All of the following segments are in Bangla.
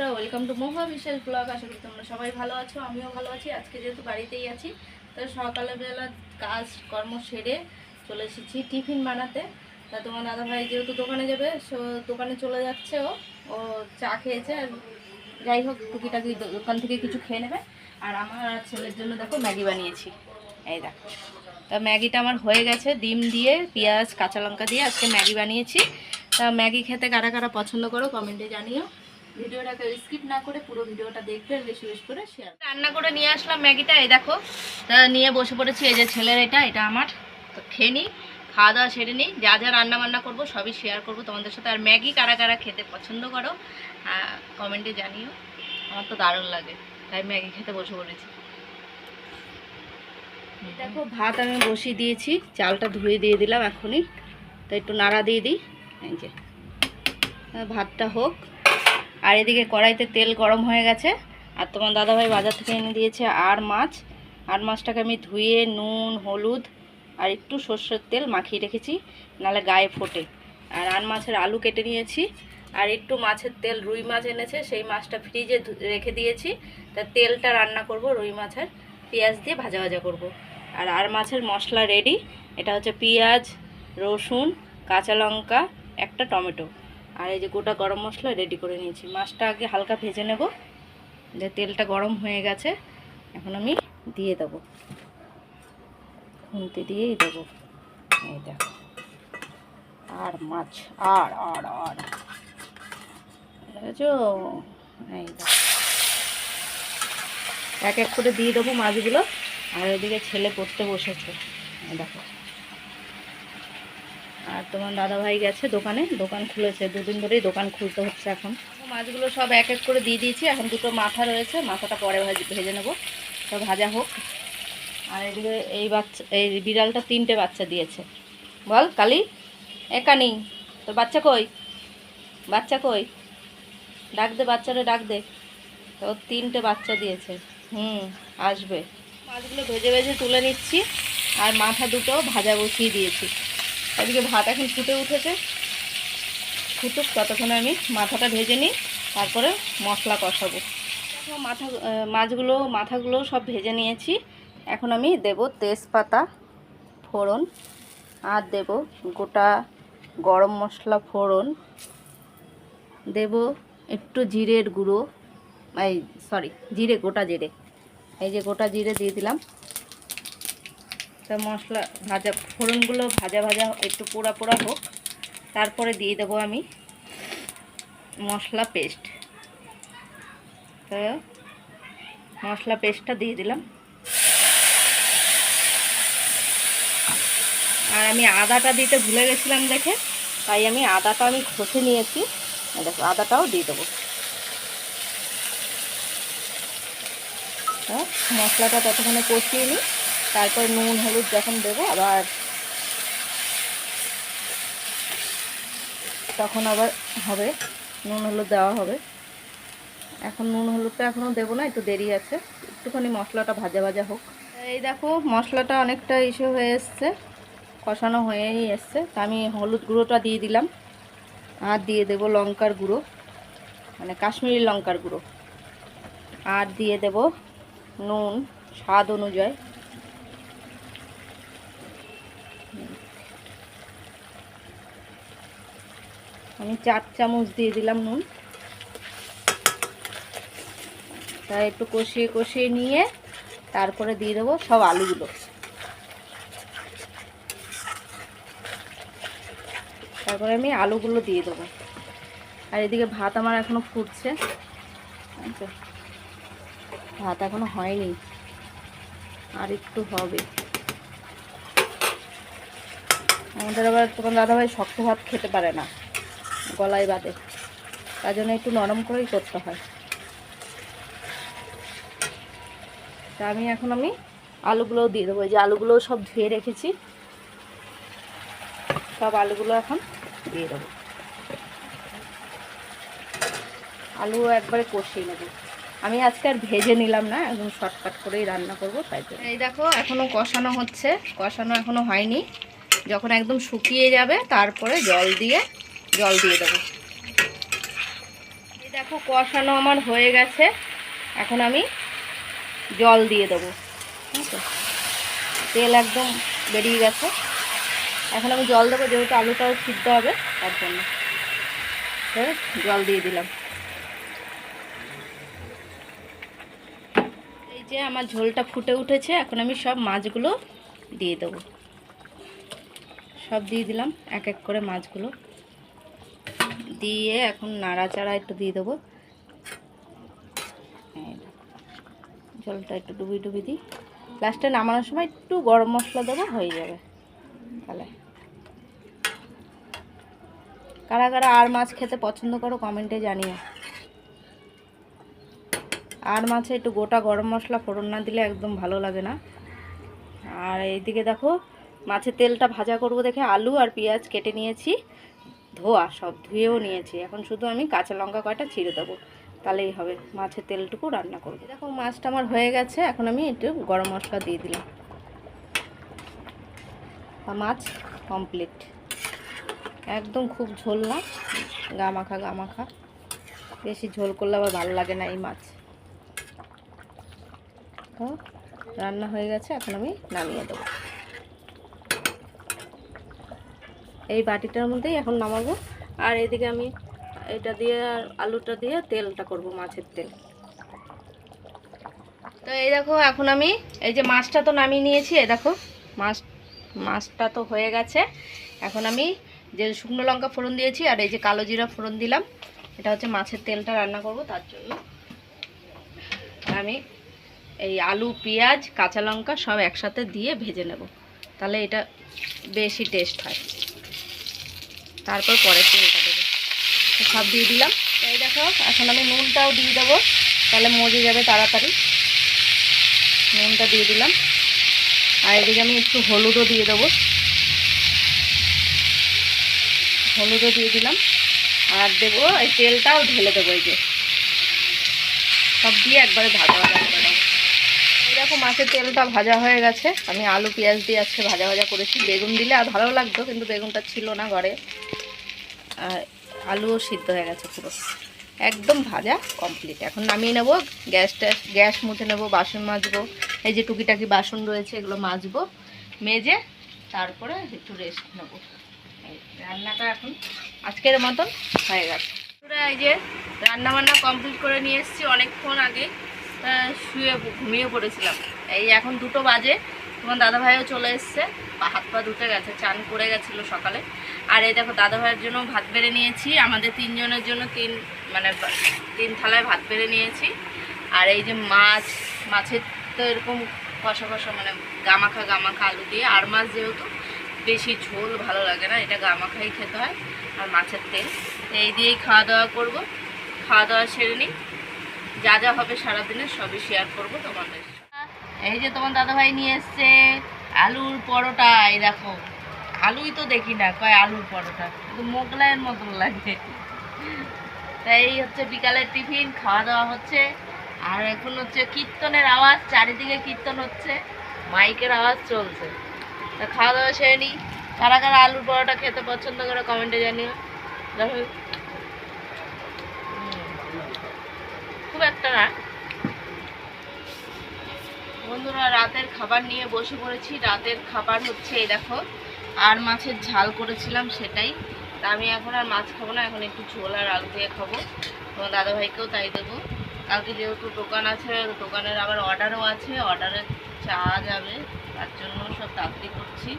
বন্ধুরা ওয়েলকাম টু মহা বিশেষ ব্লগ করি তোমরা সবাই ভালো আছো, আমিও ভালো আছি। আজকে যেহেতু বাড়িতেই আছি, তো সকালবেলা কাজ কর্ম সেরে চলে এসেছি টিফিন বানাতে। তা তোমার দাদাভাই যেহেতু দোকানে যাবে, সো দোকানে চলে যাচ্ছে ও। ও চা খেয়েছে আর যাই হোক, টুকিটাকি দোকান থেকে কিছু খেয়ে নেবে। আর আমার ছেলের জন্য দেখো ম্যাগি বানিয়েছি। এই দেখো। তা ম্যাগিটা আমার হয়ে গেছে, ডিম দিয়ে, পেঁয়াজ, কাঁচা লঙ্কা দিয়ে আজকে ম্যাগি বানিয়েছি। তা ম্যাগি খেতে কারা কারা পছন্দ করো কমেন্টে জানিও। ভিডিওটাকে স্কিপ না করে পুরো ভিডিওটা দেখবে বেশি বেশি করে শেয়ার রান্না করে নিয়ে আসলাম ম্যাগিটা এই দেখো। তা নিয়ে বসে পড়েছি এই যে ছেলের এটা এটা আমার। তো খেয়ে নিই খাওয়া দাওয়া সেরে নিই যা যা রান্না বান্না করব সবই শেয়ার করব তোমাদের সাথে। আর ম্যাগি কারা কারা খেতে পছন্দ করো কমেন্টে জানিও। আমার তো দারুণ লাগে তাই ম্যাগি খেতে বসে পড়েছি। দেখো ভাত আমি বসিয়ে দিয়েছি চালটা ধুয়ে দিয়ে দিলাম এখনই। তো একটু নাড়া দিয়ে দিই এই যে। ভাতটা হোক। আর এদিকে কড়াইতে তেল গরম হয়ে গেছে। আর তোমার দাদাভাই বাজার থেকে এনে দিয়েছে আর মাছ। আর মাছটাকে আমি ধুয়ে, নুন, হলুদ আর একটু সর্ষের তেল মাখিয়ে রেখেছি, নাহলে গায়ে ফোটে। আর আর মাছের আলু কেটে নিয়েছি। আর একটু মাছের তেল রুই মাছ এনেছে, সেই মাছটা ফ্রিজে রেখে দিয়েছি। তা তেলটা রান্না করব, রুই মাছের পেঁয়াজ দিয়ে ভাজা ভাজা করব। আর আর মাছের মশলা রেডি এটা হচ্ছে পেঁয়াজ, রসুন, কাঁচা লঙ্কা, একটা টমেটো। আর এই যে গোটা গরম মশলা রেডি করে নিয়েছি। মাছটা আগে হালকা ভেজে নেব। যে তেলটা গরম হয়ে গেছে, এখন আমি দিয়ে দেবো। খুন্তি দিয়েই দেবো। এই দেখো। আর মাছ, আর আর আর। এই এক এক করে দিয়ে দেবো মাছগুলো। আর ওইদিকে ছেলে পড়তে বসেছে। দেখো। আর তোমার দাদা ভাই গেছে দোকানে, দোকান খুলেছে, দুদিন ধরেই দোকান খুলতে হচ্ছে এখন। মাছগুলো সব এক এক করে দিয়ে দিয়েছি, এখন দুটো মাথা রয়েছে, মাথাটা পরে ভাজি, ভেজে নেব। তো ভাজা হোক। আর এদিকে এই বাচ্চা, এই বিড়ালটা তিনটে বাচ্চা দিয়েছে। বল, কালি? একানি তোর বাচ্চা কই? বাচ্চা কই? ডাক দে, বাচ্চারে ডাক দে। তো তিনটে বাচ্চা দিয়েছে। হুম, আসবে। মাছগুলো ভেজে ভেজে তুলে নিচ্ছি, আর মাথা দুটো ভাজা বসিয়ে দিয়েছি। এদিকে ভাত এখন ফুটে উঠেছে। ফুটুক, ততক্ষণে আমি মাথাটা ভেজে নিই, তারপরে মশলা কষাবো। মাথা মাছগুলো, মাথাগুলো সব ভেজে নিয়েছি। এখন আমি দেব তেজপাতা, ফোড়ন, আর দেব গোটা গরম মশলা ফোড়ন। দেব একটু জিরের গুঁড়ো, এই সরি জিরে, গোটা জিরে। এই যে গোটা জিরে দিয়ে দিলাম। তা মশলা, ভাজা, ফোড়নগুলো ভাজা ভাজা একটু পোড়া পোড়া হোক, তারপরে দিয়ে দেবো আমি মশলা পেস্ট। তো মশলা পেস্টটা দিয়ে দিলাম। আর আমি আদাটা দিতে ভুলে গেছিলাম দেখে, তাই আমি আদাটা আমি ঘষে নিয়েছি। দেখো, আদাটাও দিয়ে দেবো। মশলাটা ততক্ষণে কষিয়ে নিই। তারপর নুন, হলুদ যখন দেবো, আবার তখন আবার হবে, নুন, হলুদ দেওয়া হবে। এখন নুন, হলুদটা এখনও দেবো না, একটু দেরি আছে। একটুখানি মশলাটা ভাজা ভাজা হোক। এই দেখো, মশলাটা অনেকটা ইসে হয়ে এসছে, কষানো হয়েই এসছে। তা আমি হলুদ গুঁড়োটা দিয়ে দিলাম, আর দিয়ে দেবো লঙ্কার গুঁড়ো মানে কাশ্মীরি লঙ্কার গুঁড়ো। আর দিয়ে দেব নুন, স্বাদ অনুযায়ী। আমি চার চামচ দিয়ে দিলাম নুন। তাই একটু কষিয়ে কষিয়ে নিয়ে তারপরে দিয়ে দেবো সব আলুগুলো। তারপরে আমি আলুগুলো দিয়ে দেবো। আর এদিকে ভাত আমার এখনও ফুটছে। এই ভাত এখনও হয়নি। আর একটু হবে। আমাদের আবার তোমার দাদাভাই শক্ত ভাত খেতে পারে না। গলায় বাদে তার জন্য একটু নরম করেই করতে হয়। তা আমি এখন আমি আলুগুলোও দিয়ে দেবো। যে আলুগুলো সব ধুয়ে রেখেছি। সব আলুগুলো এখন দিয়ে দেবো। আলু একবারে কষিয়ে নেব। আমি আজকে আর ভেজে নিলাম না, একদম শর্টকাট করেই রান্না করব, তাই তো। এই দেখো এখনও কষানো হচ্ছে। কষানো এখনও হয়নি। যখন একদম শুকিয়ে যাবে, তারপরে জল দিয়ে জল দিয়ে দেবো। এই দেখো, কষানো আমার হয়ে গেছে। এখন আমি জল দিয়ে দেবো। ঠিক তেল একদম বেরিয়ে গেছে। এখন আমি জল দেবো, যেহেতু আলুটাও সিদ্ধ হবে, তার জন্য। জল দিয়ে দিলাম। এই যে আমার ঝোলটা ফুটে উঠেছে, এখন আমি সব মাছগুলো দিয়ে দেবো। সব দিয়ে দিলাম, এক এক করে মাছগুলো। দিয়ে এখন নাড়াচাড়া একটু দিয়ে দেবো। জলটা একটু ডুবি ডুবি দিই। লাস্টে নামানোর সময় একটু গরম মশলা দেবো, হয়ে যাবে। তাহলে। কারা কারা আর মাছ খেতে পছন্দ করো কমেন্টে জানিও। আর মাছে একটু গোটা গরম মশলা ফোড়ন না দিলে একদম ভালো লাগে না। আর এইদিকে দেখো, মাছের তেলটা ভাজা করব দেখে আলু আর পেঁয়াজ কেটে নিয়েছি। ধোয়া সব ধুয়েও নিয়েছি। এখন শুধু আমি কাঁচা লঙ্কা কয়টা ছিঁড়ে দেবো। তাহলেই হবে। মাছের তেলটুকু রান্না করব। দেখো, মাছটা আমার হয়ে গেছে। এখন আমি একটু গরম মশলা দিয়ে দিলাম। মাছ কমপ্লিট একদম খুব ঝোল না? গা মাখা গা মাখা বেশি ঝোল করলে আবার ভালো লাগে না এই মাছ। তো, রান্না হয়ে গেছে। এখন আমি নামিয়ে দেবো। এই বাটিটার মধ্যেই এখন নামাবো। আর এদিকে আমি এটা দিয়ে আলুটা দিয়ে তেলটা করব, মাছের তেল। তো এই দেখো, এখন আমি এই যে মাছটা তো নামিয়ে নিয়েছি, এই দেখো, মাছ, মাছটা তো হয়ে গেছে। এখন আমি যে শুকনো লঙ্কা ফোড়ন দিয়েছি আর এই যে কালো জিরা ফোড়ন দিলাম, এটা হচ্ছে মাছের তেলটা রান্না করব তার জন্য। আমি এই আলু, পেঁয়াজ, কাঁচা লঙ্কা সব একসাথে দিয়ে ভেজে নেব। তাহলে এটা বেশি টেস্ট হয়। তারপর পরে তেলটা দেবো। সব দিয়ে দিলাম। এই দেখো, এখন আমি নুনটাও দিয়ে দেবো। তাহলে মজে যাবে তাড়াতাড়ি। নুনটা দিয়ে দিলাম। আর এদিকে আমি একটু হলুদও দিয়ে দেবো। হলুদও দিয়ে দিলাম। আর দেবো, এই তেলটাও ঢেলে দেবো এই যে। সব দিয়ে একবারে ভাজা ভাজা করে দেবো এই মাছের তেলটা ভাজা হয়ে গেছে। আমি আলু, পেঁয়াজ দিয়ে আজকে ভাজা ভাজা করেছি। বেগুন দিলে আর ভালো লাগতো, কিন্তু বেগুনটা ছিল না ঘরে। আলুও সিদ্ধ হয়ে গেছে পুরো। একদম ভাজা কমপ্লিট এখন নামিয়ে নেব গ্যাসটা গ্যাস মুছে নেব, বাসন মাজবো। এই যে টুকিটাকি বাসন রয়েছে, এগুলো মাজবো, মেজে তারপরে একটু রেস্ট নেব। রান্নাটা এখন আজকের মতন হয়ে গেছে। এই যে রান্না বান্না কমপ্লিট করে নিয়ে এসেছি অনেকক্ষণ আগে। শুয়ে ঘুমিয়ে পড়েছিলাম। এই এখন দুটো বাজে, তোমার দাদাভাইও চলে এসছে। হাত পা ধুতে গেছে, চান করে গেছিল সকালে। আর এই দেখো দাদাভাইয়ের জন্য ভাত বেড়ে নিয়েছি, আমাদের তিনজনের জন্য তিন মানে তিন থালায় ভাত বেড়ে নিয়েছি। আর এই যে মাছ, মাছের তো এরকম কষা কষা মানে গামাখা গামাখা আলু দিয়ে, আর মাছ যেহেতু বেশি ঝোল ভালো লাগে না, এটা গামাখাই খেতে হয়, আর মাছের তেল। এই দিয়েই খাওয়া দাওয়া করব, খাওয়া দাওয়া সেরে নিই। যা যা হবে সারাদিনে সবই শেয়ার করব তোমাদের এই যে তোমার দাদাভাই নিয়ে এসছে আলুর পরোটা, এই দেখো। আলুই তো দেখি না, কয় আলুর পরোটা। কিন্তু মোগলাইয়ের মতন লাগছে তাই এই হচ্ছে বিকালের টিফিন খাওয়া দাওয়া হচ্ছে। আর এখন হচ্ছে কীর্তনের আওয়াজ, চারিদিকে কীর্তন হচ্ছে, মাইকের আওয়াজ চলছে। তা খাওয়া দাওয়া সেরে নিই কারা কারা আলুর পরোটা খেতে পছন্দ করে কমেন্টে জানিও। খুব একটা না। বন্ধুরা, রাতের খাবার নিয়ে বসে পড়েছি। রাতের খাবার হচ্ছে এই দেখো, আর মাছের ঝাল করেছিলাম সেটাই। তা আমি এখন আর মাছ খাব না, এখন একটু ঝোল আর আলু দিয়ে খাব। তোমার দাদাভাইকেও তাই দেবো। কালকে যেহেতু দোকান আছে দোকানের আবার অর্ডারও আছে। অর্ডারে চা যাবে, তার জন্য সব তাড়াতাড়ি করছি।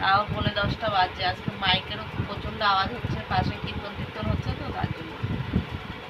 তাও পৌনে দশটা বাজছে। আজকে মাইকেরও প্রচণ্ড আওয়াজ হচ্ছে, পাশে কীর্তন কীর্তন হচ্ছে তো, তার জন্য